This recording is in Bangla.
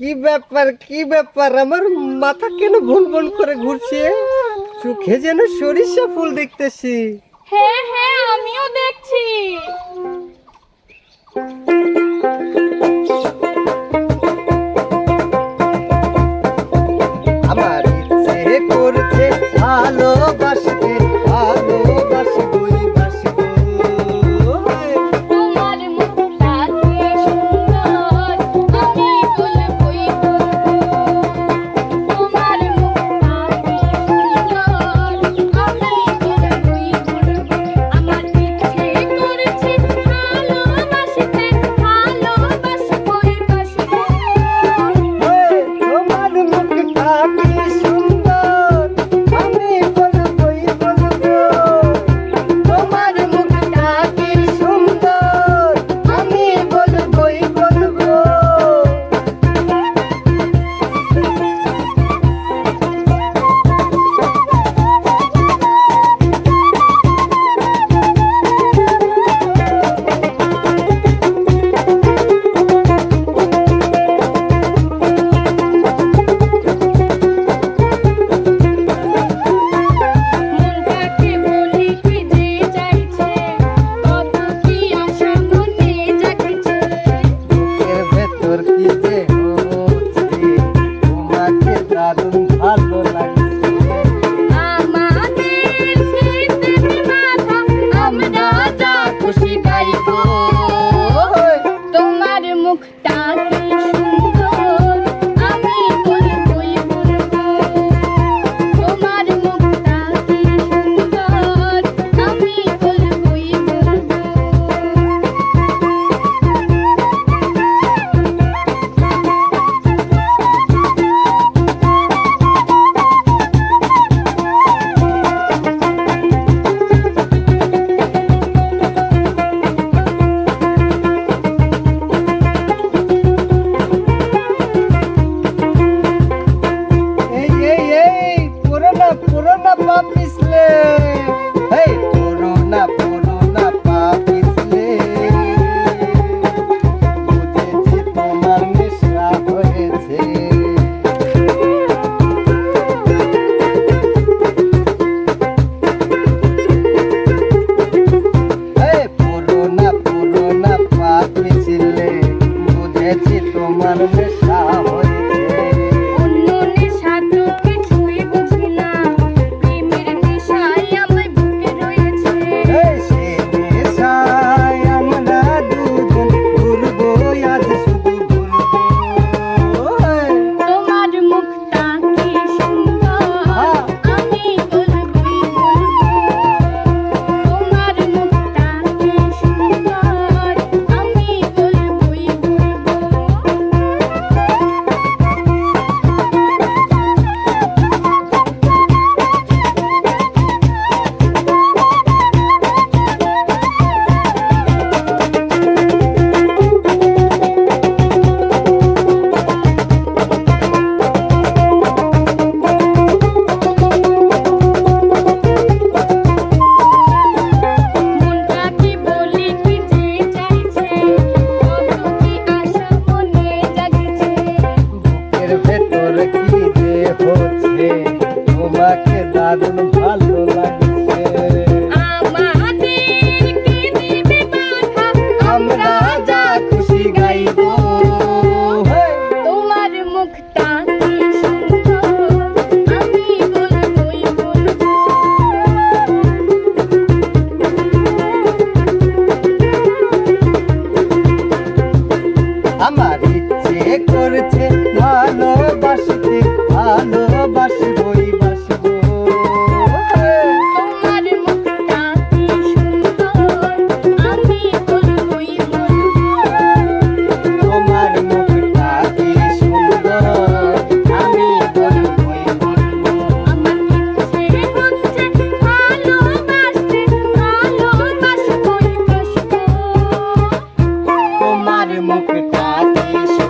কি ব্যাপার কি ব্যাপার? আমার মাথা কেন ভুল ভুল করে ঘুরছে? চোখে যেন সরিষা ফুল দেখতেছি। হ্যাঁ হ্যাঁ আমিও দেখছি। আমার ইচ্ছে করছে। মুখটাকে